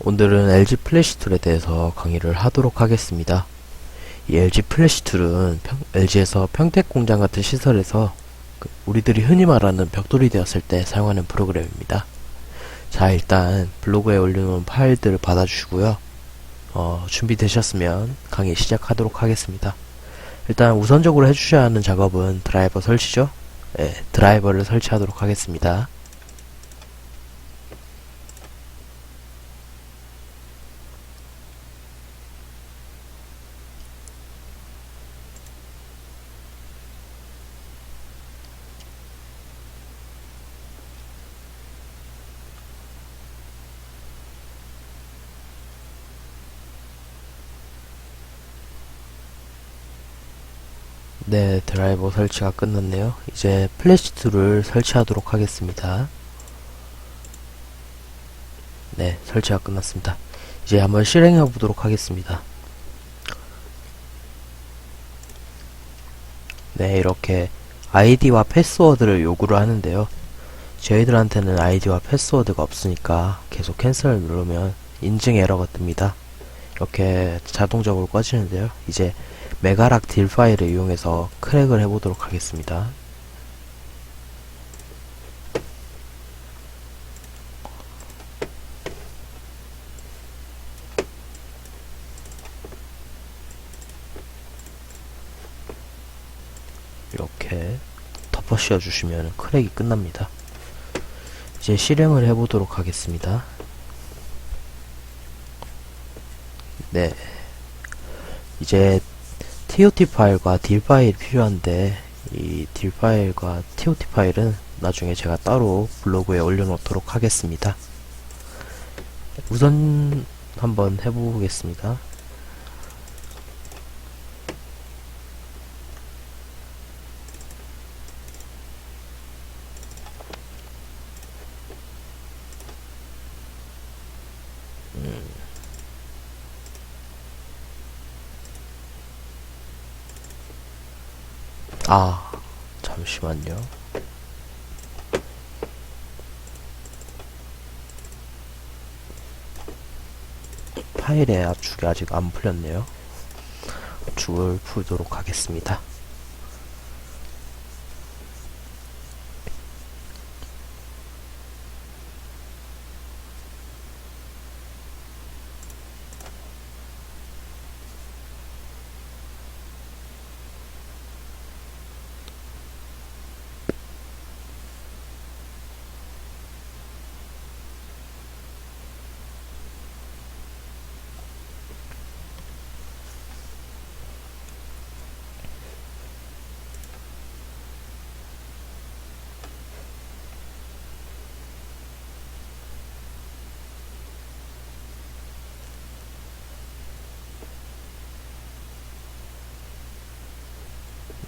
오늘은 LG 플래시 툴에 대해서 강의를 하도록 하겠습니다. 이 LG 플래시 툴은 평- LG에서 평택 공장 같은 시설에서 그 우리들이 흔히 말하는 벽돌이 되었을 때 사용하는 프로그램입니다. 자, 일단 블로그에 올려놓은 파일들을 받아주시고요. 어, 준비되셨으면 강의 시작하도록 하겠습니다. 일단 우선적으로 해주셔야 하는 작업은 드라이버 설치죠. 네, 드라이버를 설치하도록 하겠습니다. 네, 드라이버 설치가 끝났네요. 이제 플래시 툴을 설치하도록 하겠습니다. 네, 설치가 끝났습니다. 이제 한번 실행해 보도록 하겠습니다. 네, 이렇게 아이디와 패스워드를 요구를 하는데요. 저희들한테는 아이디와 패스워드가 없으니까 계속 캔슬을 누르면 인증 에러가 뜹니다. 이렇게 자동적으로 꺼지는데요. 이제 메가락 딜 파일을 이용해서 크랙을 해보도록 하겠습니다. 이렇게 덮어 씌워 주시면 크랙이 끝납니다. 이제 실행을 해보도록 하겠습니다. 네. 이제 TOT 파일과 딜 파일이 필요한데 이 딜 파일과 TOT 파일은 나중에 제가 따로 블로그에 올려놓도록 하겠습니다. 우선 한번 해보겠습니다. 아, 잠시만요. 파일의 압축이 아직 안 풀렸네요. 압축을 풀도록 하겠습니다.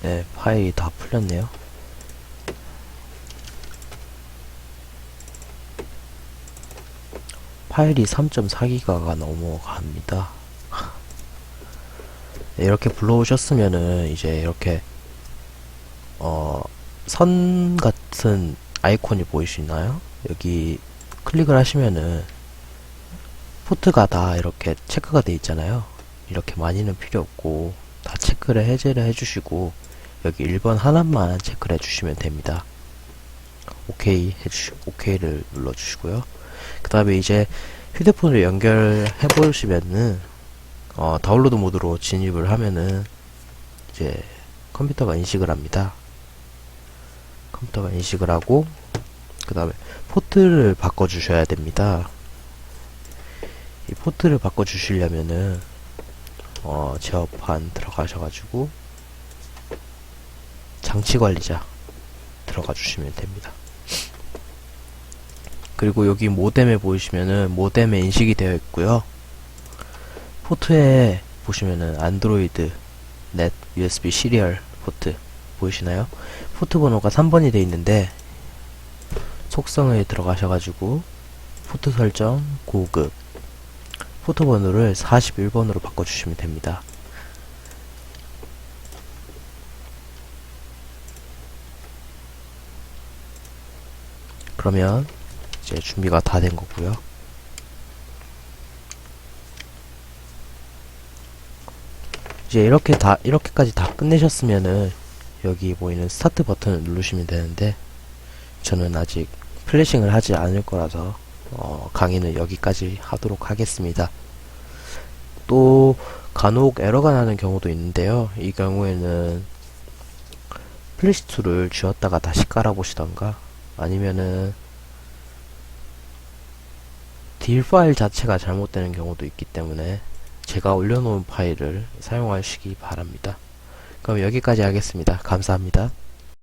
네, 파일이 다 풀렸네요. 파일이 3.4기가가 넘어갑니다. 네, 이렇게 불러오셨으면은 이제 이렇게 어, 선 같은 아이콘이 보이시나요? 여기 클릭을 하시면은 포트가 다 이렇게 체크가 돼 있잖아요. 이렇게 많이는 필요 없고 다 체크를 해제를 해주시고 여기 1번 하나만 체크를 해주시면 됩니다. 오케이 해주시, 오케이를 눌러주시고요. 그 다음에 이제 휴대폰을 연결해 보시면은 어, 다운로드 모드로 진입을 하면은 이제 컴퓨터가 인식을 합니다. 컴퓨터가 인식을 하고 그 다음에 포트를 바꿔 주셔야 됩니다. 이 포트를 바꿔 주시려면은 어, 제어판 들어가셔가지고 장치 관리자 들어가 주시면 됩니다. 그리고 여기 모뎀에 보이시면은 모뎀에 인식이 되어 있고요. 포트에 보시면은 안드로이드 넷 USB 시리얼 포트 보이시나요? 포트 번호가 3번이 되어 있는데 속성에 들어가셔가지고 포트 설정 고급 포트 번호를 41번으로 바꿔주시면 됩니다. 그러면 이제 준비가 다 된 거고요. 이제 이렇게 다 이렇게까지 다 끝내셨으면은 여기 보이는 스타트 버튼을 누르시면 되는데 저는 아직 플래싱을 하지 않을 거라서 어, 강의는 여기까지 하도록 하겠습니다. 또 간혹 에러가 나는 경우도 있는데요. 이 경우에는 플래시 툴을 쥐었다가 다시 깔아보시던가 아니면은 딜 파일 자체가 잘못되는 경우도 있기 때문에 제가 올려놓은 파일을 사용하시기 바랍니다. 그럼 여기까지 하겠습니다. 감사합니다.